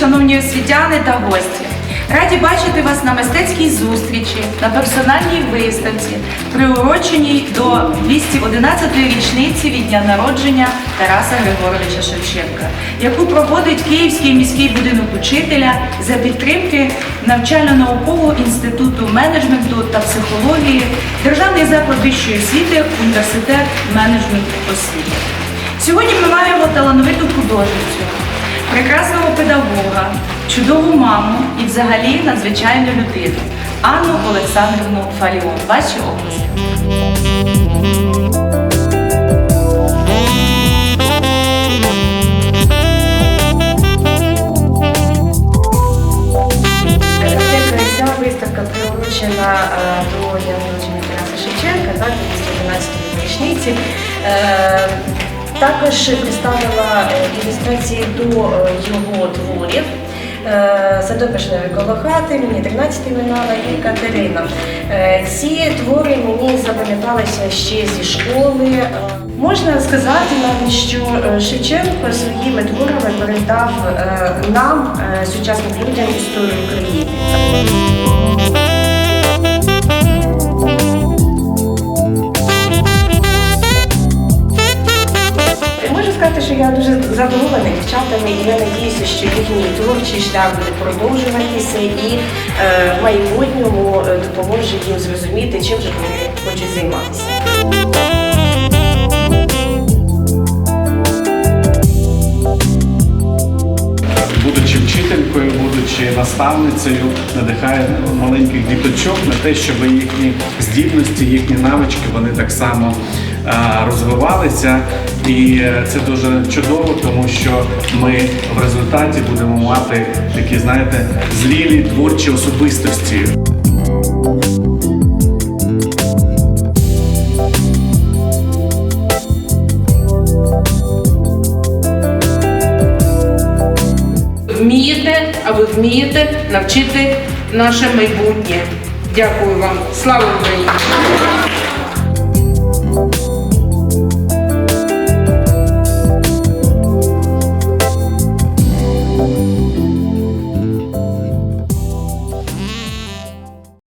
Шановні освітяни та гості, раді бачити вас на мистецькій зустрічі на персональній виставці, приуроченій до 211-ї річниці від дня народження Тараса Григоровича Шевченка, яку проводить Київський міський будинок учителя за підтримки навчально-наукового інституту менеджменту та психології, Державний заклад вищої освіти, університет менеджменту освіти. Сьогодні ми маємо талановиту художницю, прекрасного педагога, чудову маму і взагалі надзвичайну людину Анну Олександрівну Фаліон. Ваші області. Е, до дня народження Тараса Шевченка, так, 211 річниці. Також представила е, ілюстрації до е, його творів. Е, Садопишневі коло хати, мені 13 минала і Катерина. Ці твори мені запам'яталися ще зі школи. Можна сказати навіть, що Шевченко своїми творами передав нам, сучасним людям, історію України. Я дуже задоволена дівчатами, і я надіюся, що їхній творчий шлях буде продовжуватися і е, в майбутньому е, допоможе їм зрозуміти, чим же вони хочуть займатися. будучи вчителькою, будучи наставницею, надихає маленьких діточок на те, щоб їхні здібності, їхні навички вони так само розвивалися. І е, це дуже чудово, тому що ми в результаті будемо мати такі, знаєте, зрілі творчі особистості. вмієте, а ви вмієте навчити наше майбутнє. Дякую вам. Слава Україні!